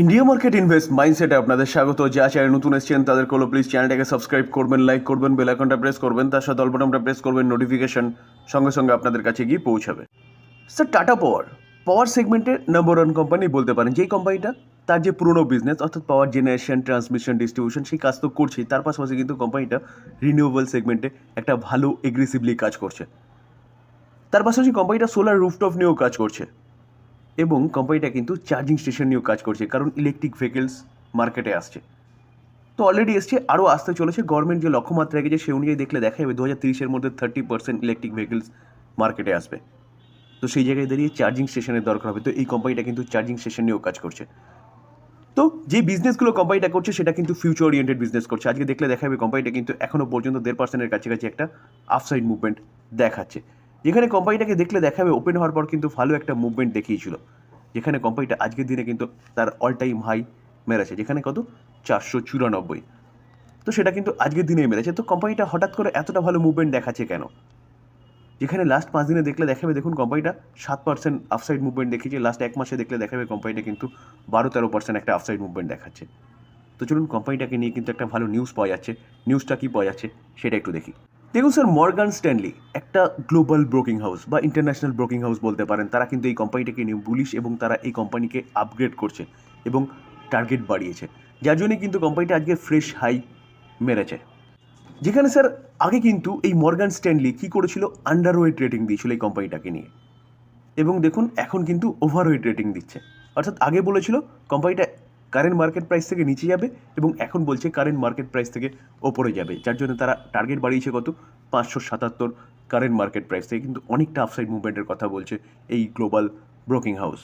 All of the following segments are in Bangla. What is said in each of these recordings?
ইন্ডিয়া মার্কেট ইনভেস্ট মাইন্ডসেটে আপনাদের স্বাগত। যা চ্যানেল নতুন এসেছেন তাদের কোনো প্লিজ চ্যানেলটাকে সাবস্ক্রাইব করবেন লাইক করবেন বেল আইকনটা প্রেস করবেন, তার সাথে অল্পটামটা প্রেস করবেন নোটিফিকেশন সঙ্গে সঙ্গে আপনাদের কাছে গিয়ে পৌঁছাবে। স্যার টাটা পাওয়ার পাওয়ার সেগমেন্টের নাম্বার ওয়ান কোম্পানি বলতে পারেন, যেই কোম্পানিটা তার যে পুরনো বিজনেস অর্থাৎ পাওয়ার জেনারেশন ট্রান্সমিশন ডিস্ট্রিবিউশন সেই কাজ তো করছেই, তার পাশাপাশি কিন্তু কোম্পানিটা রিনিউয়েবল সেগমেন্টে একটা ভালো এগ্রেসিভলি কাজ করছে। তার পাশাপাশি কোম্পানিটা সোলার রুফটপ নিয়েও কাজ করছে। এবং কোম্পানিটা কিন্তু চার্জিং স্টেশন নিয়েও কাজ করছে, কারণ ইলেকট্রিক ভেহিকেলস মার্কেটে আসছে। তো অলরেডি এসছে, আরও আসতে চলেছে। গভর্নমেন্ট যে লক্ষ্যমাত্রা রেখেছে, সে অনুযায়ী দেখলে দেখা যাবে দু হাজার তিরিশের মধ্যে থার্টি পার্সেন্ট ইলেকট্রিক ভেহিকেলস মার্কেটে আসবে। তো সেই জায়গায় দাঁড়িয়ে চার্জিং স্টেশনের দরকার হবে। তো এই কোম্পানিটা কিন্তু চার্জিং স্টেশন নিয়েও কাজ করছে। তো যে বিজনেসগুলো কোম্পানিটা করছে, সেটা কিন্তু ফিউচার ওরিয়েন্টেড বিজনেস করছে। আজকে দেখলে দেখা যাবে কোম্পানিটা কিন্তু এখনও পর্যন্ত দেড় পার্সেন্টের কাছাকাছি একটা আফসাইড মুভমেন্ট দেখাচ্ছে। যেখানে কোম্পানিটাকে দেখলে দেখা যাবে ওপেন হওয়ার পর কিন্তু ভালো একটা মুভমেন্ট দেখিয়েছিল। যেখানে কোম্পানিটা আজকের দিনে কিন্তু তার অল টাইম হাই মেরেছে, যেখানে কত? চারশো চুরানব্বই। তো সেটা কিন্তু আজকের দিনেই মেরেছে। তো কোম্পানিটা হঠাৎ করে এতটা ভালো মুভমেন্ট দেখাচ্ছে কেন? যেখানে লাস্ট পাঁচ দিনে দেখলে দেখাবে, দেখুন কোম্পানিটা সাত পার্সেন্ট আফসাইড মুভমেন্ট দেখিয়েছে। লাস্ট এক মাসে দেখলে দেখাবে কোম্পানিটা কিন্তু বারো তেরো পার্সেন্ট একটা আফসাইড মুভমেন্ট দেখাচ্ছে। তো চলুন কোম্পানিটাকে নিয়ে কিন্তু একটা ভালো নিউজ পাওয়া যাচ্ছে। নিউজটা কী পাওয়া যাচ্ছে, সেটা একটু দেখি। দেখুন স্যার মর্গান স্ট্যানলি একটা গ্লোবাল ব্রোকিং হাউস বা ইন্টারন্যাশনাল ব্রোকিং হাউস বলতে পারেন। তারা কিন্তু এই কোম্পানিটাকে নিয়ে বুলিশ এবং তারা এই কোম্পানিকে আপগ্রেড করছে এবং টার্গেট বাড়িয়েছে। যার জন্যই কিন্তু কোম্পানিটা আজকে ফ্রেশ হাই মেরেছে। যেখানে স্যার, আগে কিন্তু এই মর্গান স্ট্যানলি কী করেছিল? আন্ডার ওয়েট রেটিং দিয়েছিল এই কোম্পানিটাকে নিয়ে। এবং দেখুন, এখন কিন্তু ওভার ওয়েট রেটিং দিচ্ছে। অর্থাৎ আগে বলেছিল কোম্পানিটা কারেন্ট মার্কেট প্রাইস থেকে নিচে যাবে এবং এখন বলছে কারেন্ট মার্কেট প্রাইস থেকে ওপরে যাবে। যার জন্য তারা টার্গেট বাড়িয়েছে কত? পাঁচশো সাতাত্তর কারেন্ট মার্কেট প্রাইস থেকে। কিন্তু অনেকটা আপসাইড মুভমেন্টের কথা বলছে এই গ্লোবাল ব্রোকিং হাউস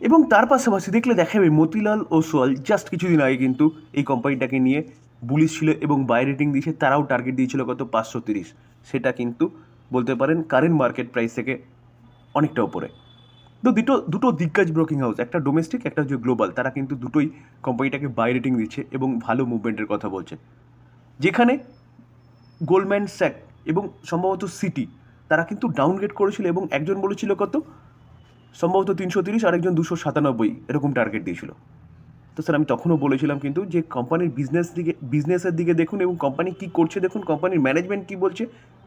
এবং তার পাশাপাশি দেখলে দেখা যাবে মতিলাল সোয়াল জাস্ট কিছুদিন আগে কিন্তু এই কোম্পানিটাকে নিয়ে বুলিশ ছিল এবং বাই রেটিং দিয়েছে। তারাও টার্গেট দিয়েছিল কত? পাঁচশো তিরিশ। সেটা কিন্তু বলতে পারেন কারেন্ট মার্কেট প্রাইস থেকে অনেকটা উপরে তো দুটো দুটো দিগ্গজ ব্রোকিং হাউস একটা ডোমেস্টিক একটা হচ্ছে গ্লোবাল তারা কিন্তু দুটোই কোম্পানিটাকে বাই রেটিং দিচ্ছে এবং ভালো মুভমেন্টের কথা বলছে। যেখানে গোল্ডম্যান স্যাক এবং সম্ভবত সিটি তারা কিন্তু ডাউনগ্রেড করেছিল এবং একজন বলেছিল কত? সম্ভবত তিনশো তিরিশ, আরেকজন দুশো সাতানব্বই, এরকম টার্গেট দিয়েছিল। তো স্যার আমি তখনও বলেছিলাম কিন্তু যে কোম্পানির বিজনেস দিকে বিজনেসের দিকে দেখুন এবং কোম্পানি কী করছে দেখুন কোম্পানির ম্যানেজমেন্ট কী বলছে,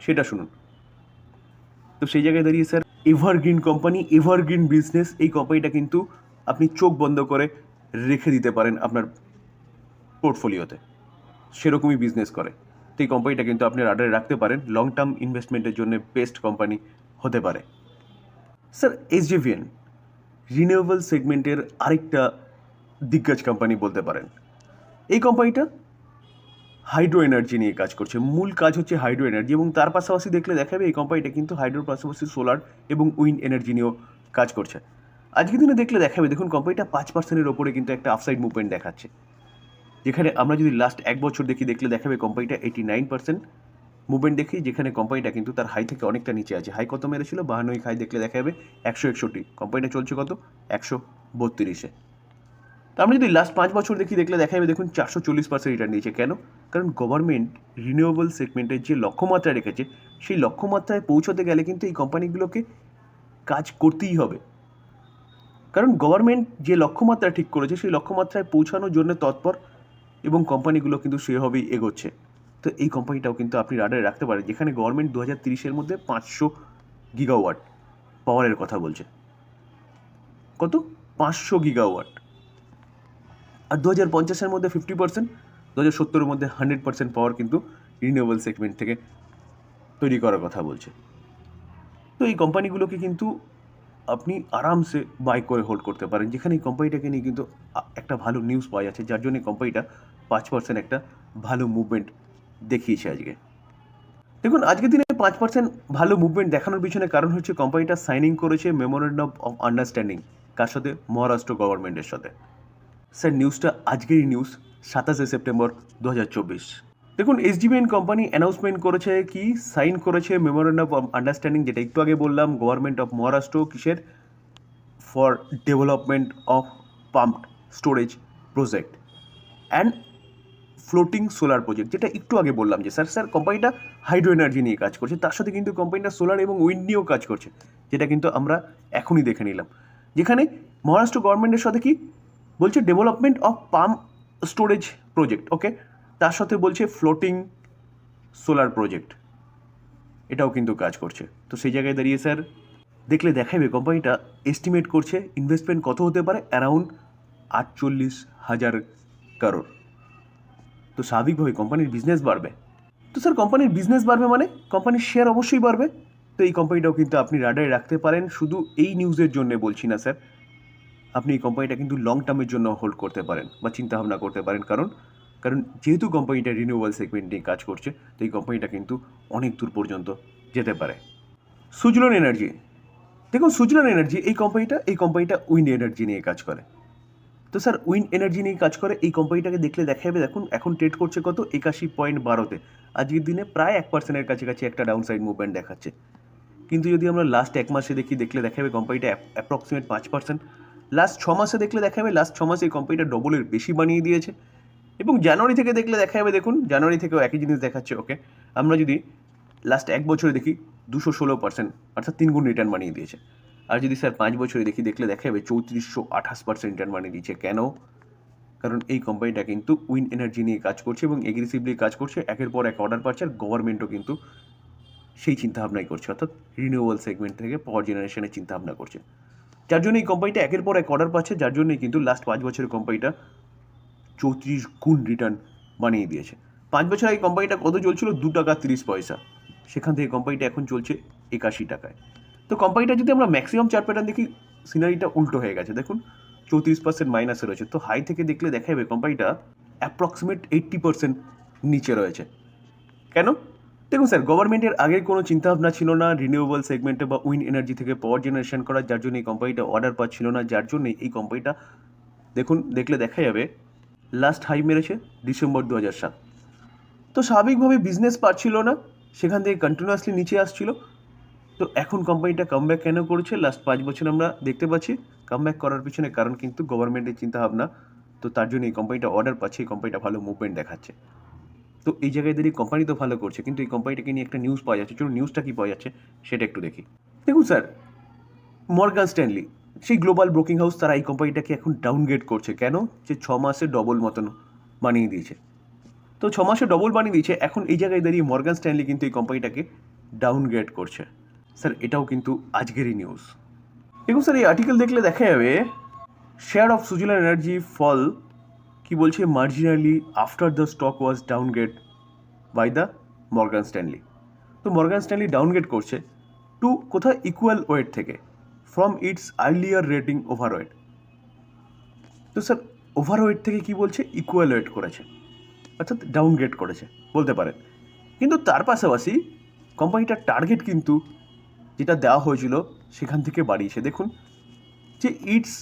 সেটা শুনুন। তো সেই জায়গায় দাঁড়িয়ে sir evergreen company evergreen business এই কোম্পানিটা কিন্তু আপনি চোখ বন্ধ করে রেখে দিতে পারেন আপনার পোর্টফোলিওতে সেরকমই বিজনেস করে। তো এই কোম্পানিটা কিন্তু আপনি রাডারে রাখতে পারেন। লং টার্ম ইনভেস্টমেন্টের জন্য বেস্ট কোম্পানি হতে পারে। স্যার এস এসজেভিএন রিনিউয়েবল সেগমেন্টের আরেকটা দিগ্গজ কোম্পানি বলতে পারেন। এই কোম্পানিটা হাইড্রো এনার্জি নিয়ে কাজ করছে। মূল কাজ হচ্ছে হাইড্রো এনার্জি এবং তার পাশাপাশি দেখলে দেখাবে এই কোম্পানিটা কিন্তু হাইড্রোর পাশাপাশি সোলার এবং উইন্ড এনার্জি নিয়েও কাজ করছে। আজকের দিনে দেখলে দেখাবে, দেখুন কোম্পানিটা পাঁচ পার্সেন্টের ওপরে কিন্তু একটা আফসাইড মুভমেন্ট দেখাচ্ছে। যেখানে আমরা যদি লাস্ট এক বছর দেখি, দেখলে দেখাবে কোম্পানিটা এইটি নাইন পার্সেন্ট মুভমেন্ট দেখি, যেখানে কোম্পানিটা কিন্তু তার হাই থেকে অনেকটা নিচে আছে। হাই কত মেরেছিল? বাহান্নই হাই দেখলে দেখা যাবে একশো একষট্টি। কোম্পানিটা চলছে কত? একশো বত্রিশে। তো আমরা যদি লাস্ট পাঁচ বছর দেখি, দেখলে দেখা যাবে দেখুন চারশো চল্লিশ পার্সেন্ট রিটার্ন দিয়েছে। কেন? কারণ গভর্নমেন্ট রিনিউয়েবল সেগমেন্টের যে লক্ষ্যমাত্রা রেখেছে, সেই লক্ষ্যমাত্রায় পৌঁছতে গেলে কিন্তু এই কোম্পানিগুলোকে কাজ করতেই হবে। কারণ গভর্নমেন্ট যে লক্ষ্যমাত্রা ঠিক করেছে, সেই লক্ষ্যমাত্রায় পৌঁছানোর জন্য তৎপর এবং কোম্পানিগুলো কিন্তু সেভাবেই এগোচ্ছে। তো এই কোম্পানিটাও কিন্তু আপনি রাডারে রাখতে পারেন, যেখানে গভর্নমেন্ট দু হাজার তিরিশের মধ্যে পাঁচশো গিগাওয়াট পাওয়ারের কথা বলছে। কত? পাঁচশো গিগাওয়াট আর দু হাজার পঞ্চাশের মধ্যে ফিফটি পার্সেন্ট দু হাজার সত্তরের মধ্যে হান্ড্রেড পার্সেন্ট পাওয়ার কিন্তু রিনিউয়েবল সেগমেন্ট থেকে তৈরি করার কথা বলছে। তো এই কোম্পানিগুলোকে কিন্তু আপনি আরামসে বাই করে হোল্ড করতে পারেন। যেখানে এই কোম্পানিটাকে নিয়ে কিন্তু একটা ভালো নিউজ পাওয়া যাচ্ছে, যার জন্য কোম্পানিটা পাঁচ পার্সেন্ট একটা ভালো মুভমেন্ট দেখিয়েছে আজকে। দেখুন, আজকের দিনে পাঁচ পার্সেন্ট ভালো মুভমেন্ট দেখানোর পিছনে কারণ হচ্ছে কোম্পানিটা সাইনিং করেছে মেমোরেন্ডাম অফ আন্ডারস্ট্যান্ডিং কার সাথে মহারাষ্ট্র গভর্নমেন্টের সাথে। স্যার নিউজটা আজকেরই নিউজ সাতাশে সেপ্টেম্বর দু হাজার চব্বিশ। দেখুন এসডিবিএন কোম্পানি অ্যানাউন্সমেন্ট করেছে কি? সাইন করেছে মেমোরেন্ডাম অফ আন্ডারস্ট্যান্ডিং যেটা একটু আগে বললাম গভর্নমেন্ট অফ মহারাষ্ট্র কিসের? For development of pump storage project and floating solar project যেটা একটু আগে বললাম যে, স্যার স্যার কোম্পানিটা হাইড্রো এনার্জি নিয়ে কাজ করছে। তার সাথে কিন্তু কোম্পানিটা সোলার এবং উইন্ড নিয়েও কাজ করছে, যেটা কিন্তু আমরা এখনই দেখে নিলাম। যেখানে মহারাষ্ট্র গভর্নমেন্টের সাথে কি? বলছে development of pump storage project okay তার সাথে বলছে ফ্লোটিং সোলার প্রজেক্ট এটাও কিন্তু কাজ করছে। তো সেই জায়গায় দাঁড়িয়ে স্যার দেখলে দেখাবে কোম্পানিটা এস্টিমেট করছে ইনভেস্টমেন্ট কত হতে পারে? অ্যারাউন্ড আটচল্লিশ হাজার কারোর তো স্বাভাবিকভাবে কোম্পানির বিজনেস বাড়বে। তো স্যার কোম্পানির বিজনেস বাড়বে মানে? কোম্পানির শেয়ার অবশ্যই বাড়বে। তো এই কোম্পানিটাও কিন্তু আপনি রাডারে রাখতে পারেন। শুধু এই নিউজের জন্য বলছি না স্যার আপনি এই কোম্পানিটা কিন্তু লং টার্মের জন্য হোল্ড করতে পারেন বা চিন্তা ভাবনা করতে পারেন। কারণ কারণ যেহেতু কোম্পানিটা রিনিউয়েবল সেগমেন্ট নিয়ে কাজ করছে, তো এই কোম্পানিটা কিন্তু অনেক দূর পর্যন্ত যেতে পারে। সুজলন এনার্জি দেখুন সুজলন এনার্জি এই কোম্পানিটা এই কোম্পানিটা উইন্ড এনার্জি নিয়ে কাজ করে। তো স্যার উইন্ড এনার্জি নিয়ে কাজ করে, এই কোম্পানিটাকে দেখলে দেখা যাবে দেখুন এখন ট্রেড করছে কত? একাশি পয়েন্ট বারোতে আজকের দিনে প্রায় এক পার্সেন্টের কাছাকাছি একটা ডাউন সাইড মুভমেন্ট দেখাচ্ছে। কিন্তু যদি আমরা লাস্ট এক মাসে দেখি, দেখলে দেখা যাবে কোম্পানিটা অ্যাপ্রক্সিমেট পাঁচ পার্সেন্ট লাস্ট ছ মাসে দেখলে দেখা যাবে লাস্ট ছ মাসে এই কোম্পানিটা ডবলের বেশি বানিয়ে দিয়েছে। এবং জানুয়ারি থেকে দেখলে দেখা যাবে দেখুন জানুয়ারি থেকেও একই জিনিস দেখাচ্ছে ওকে আমরা যদি লাস্ট এক বছরে দেখি, দুশো ষোলো পার্সেন্ট অর্থাৎ তিন গুণ রিটার্ন বানিয়ে দিয়েছে। আর যদি স্যার পাঁচ বছরে দেখি, দেখলে দেখা যাবে চৌত্রিশশো আঠাশ পার্সেন্ট রিটার্ন বানিয়ে দিয়েছে। কেন? কারণ এই কোম্পানিটা কিন্তু উইন এনার্জি নিয়ে কাজ করছে এবং এগ্রেসিভলি কাজ করছে। একের পর এক অর্ডার পাচ্ছে, আর গভর্নমেন্টও কিন্তু সেই চিন্তাভাবনাই করছে, অর্থাৎ রিনিউয়েবল সেগমেন্ট থেকে পাওয়ার জেনারেশনের চিন্তাভাবনা করছে। যার জন্য এই কোম্পানিটা একের পর এক অর্ডার পাচ্ছে, যার জন্যই কিন্তু লাস্ট পাঁচ বছরের কোম্পানিটা চৌত্রিশ গুণ রিটার্ন বানিয়ে দিয়েছে। পাঁচ বছর আগে কোম্পানিটা কত চলছিল? দু টাকা তিরিশ পয়সা। সেখান থেকে কোম্পানিটা এখন চলছে একাশি টাকায়। তো কোম্পানিটা যদি আমরা ম্যাক্সিমাম চার প্যাটার্ন দেখি সিনারিটা উল্টো হয়ে গেছে। দেখুন, চৌত্রিশ পার্সেন্ট মাইনাসে রয়েছে। তো হাই থেকে দেখলে দেখা যাবে কোম্পানিটা অ্যাপ্রক্সিমেট এইট্টি পার্সেন্ট নিচে রয়েছে। কেন? দেখুন স্যার গভর্নমেন্টের আগে কোনো চিন্তাভাবনা ছিল না রিনিউয়েবল সেগমেন্টে বা উইন এনার্জি থেকে পাওয়ার জেনারেশন করা, যার জন্য এই কোম্পানিটা অর্ডার পাচ্ছিল না, যার জন্য এই কোম্পানিটা দেখুন, দেখলে দেখা যাবে লাস্ট হাই মেরেছে ডিসেম্বর দু হাজার সাত। তো স্বাভাবিকভাবে বিজনেস পাচ্ছিল না, সেখান থেকে কন্টিনিউয়াসলি নিচে আসছিল। তো এখন কোম্পানিটা কামব্যাক কেন করেছে? লাস্ট পাঁচ বছর আমরা দেখতে পাচ্ছি কামব্যাক করার পিছনে কারণ কিন্তু গভর্নমেন্টের চিন্তাভাবনা, তো তার জন্য এই কোম্পানিটা অর্ডার পাচ্ছে, এই কোম্পানিটা ভালো মুভমেন্ট দেখাচ্ছে। তো এই জায়গায় দাঁড়িয়ে কোম্পানি তো ভালো করছে, কিন্তু এই কোম্পানিটাকে নিয়ে একটা নিউজ পাওয়া যাচ্ছে। চলুন নিউজটা কী পাওয়া যাচ্ছে, সেটা একটু দেখি। দেখুন স্যার মর্গান স্ট্যানলি সেই গ্লোবাল ব্রোকিং হাউস তারা এই কোম্পানিটাকে এখন ডাউনগ্রেড করছে। কেন? যে ছ মাসে ডবল মতন বানিয়ে দিয়েছে। তো ছ মাসে ডবল বানিয়ে দিয়েছে, এখন এই জায়গায় দাঁড়িয়ে মর্গান স্ট্যানলি কিন্তু এই কোম্পানিটাকে ডাউনগ্রেড করছে। স্যার এটাও কিন্তু আজকেরই নিউজ দেখুন স্যার এই আর্টিকেল দেখলে দেখা যাবে share of Suzlon energy fall কি বলছে? Marginally after the stock was downgrade by the Morgan Stanley তো মর্গান স্ট্যানলি ডাউনগ্রেড করছে টু কোথায়? ইকুয়াল ওয়েট থেকে from its earlier rating overweight তো স্যার ওভার ওয়েট থেকে কি বলছে? ইকুয়াল ওয়েট করেছে। অর্থাৎ ডাউনগ্রেড করেছে, বলতে পারেন। কিন্তু তার পাশাপাশি কোম্পানিটার টার্গেট কিন্তু যেটা দেওয়া হয়েছিল সেখান থেকে বাড়িয়েছে। দেখুন, যে its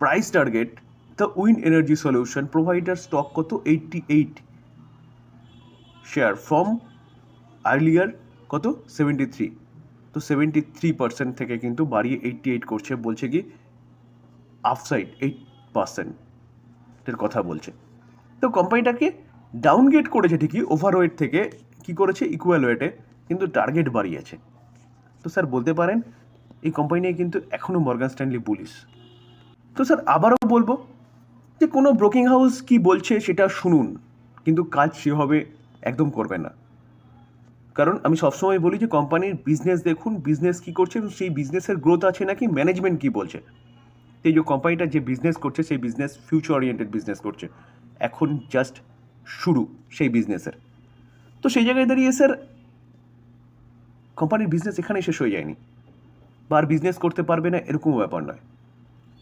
price target the wind energy solution provider stock কত? Eighty eight share from earlier কত? সেভেন্টি থ্রি তো সেভেন্টি থ্রি পার্সেন্ট থেকে কিন্তু বাড়িয়ে এইটটি এইট করছে, বলছে কি? আফসাইড এইট পার্সেন্টের কথা বলছে। তো কোম্পানিটাকে ডাউনগ্রেড করেছে ঠিকই ওভারওয়েট থেকে কি করেছে? ইকুয়াল ওয়েটে কিন্তু টার্গেট বাড়িয়েছে। তো স্যার বলতে পারেন, এই কোম্পানি নিয়ে কিন্তু এখনও মর্গান স্ট্যানলি পুলিশ তো স্যার আবারও বলব যে কোনো ব্রোকিং হাউস কি বলছে সেটা শুনুন, কিন্তু কাজ সেভাবে একদম করবে না। কারণ আমি সবসময় বলি যে কোম্পানির বিজনেস দেখুন বিজনেস কী করছে সেই বিজনেসের গ্রোথ আছে নাকি ম্যানেজমেন্ট কী বলছে। এই যে কোম্পানিটা যে বিজনেস করছে, সেই বিজনেস ফিউচার ওরিয়েন্টেড বিজনেস করছে। এখন জাস্ট শুরু সেই বিজনেসের তো সেই জায়গায় দাঁড়িয়ে স্যার কোম্পানির বিজনেস এখানে শেষ হয়ে যায়নি। বা আর বিজনেস করতে পারবে না, এরকমও ব্যাপার নয়।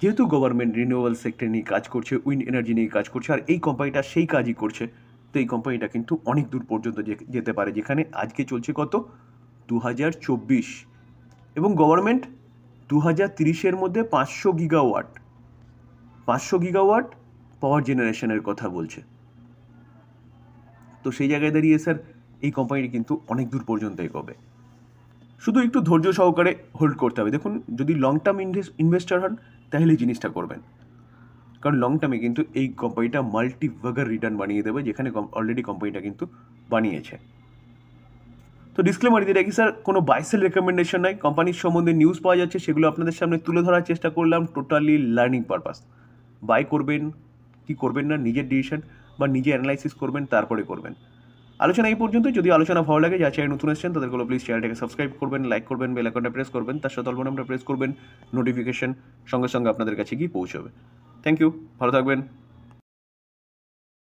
যেহেতু গভর্নমেন্ট রিনিউয়েবল সেক্টর নিয়ে কাজ করছে উইন্ড এনার্জি নিয়ে কাজ করছে, আর এই কোম্পানিটা সেই কাজই করছে, তো এই কোম্পানিটা কিন্তু অনেক দূর পর্যন্ত যেতে পারে, যেখানে আজকে চলছে কত? দু হাজার চব্বিশ। এবং গভর্নমেন্ট দু হাজার তিরিশের মধ্যে পাঁচশো গিগাওয়াট পাঁচশো গিগাওয়াট পাওয়ার জেনারেশনের কথা বলছে। তো সেই জায়গায় দাঁড়িয়ে স্যার এই কোম্পানিটি কিন্তু অনেক দূর পর্যন্ত এগোবে। শুধু একটু ধৈর্য সহকারে হোল্ড করতে হবে। দেখুন, যদি লং টার্ম ইনভেস্টার হন তাহলে জিনিসটা করবেন। কারণ লং টার্মে কিন্তু এই কোম্পানিটা মাল্টি ভাগার রিটার্ন বানিয়ে দেবে, যেখানে অলরেডি কোম্পানিটা কিন্তু বানিয়েছে। তো ডিসক্লেমার দিয়ে রাখি স্যার কোনো বাইসেল রেকমেন্ডেশন নাই। কোম্পানির সম্বন্ধে নিউজ পাওয়া যাচ্ছে, সেগুলো আপনাদের সামনে তুলে ধরার চেষ্টা করলাম টোটালি লার্নিং পারপাস বাই করবেন, কি করবেন না, নিজের ডিসিশন বা নিজে অ্যানালাইসিস করবেন, তারপরে করবেন। আলোচনা এই পর্যন্ত যদি আলোচনা ভালো লাগে, যা চ্যানেল নতুন এসেছেন তাদেরগুলো প্লিজ চ্যানেলটাকে সাবস্ক্রাইব করবেন লাইক করবেন বেল আইকনটা প্রেস করবেন, তার সাথে অল্পনামটা প্রেস করবেন নোটিফিকেশন সঙ্গে সঙ্গে আপনাদের কাছে গিয়ে পৌঁছবে। থ্যাংক ইউ ভালো থাকবেন।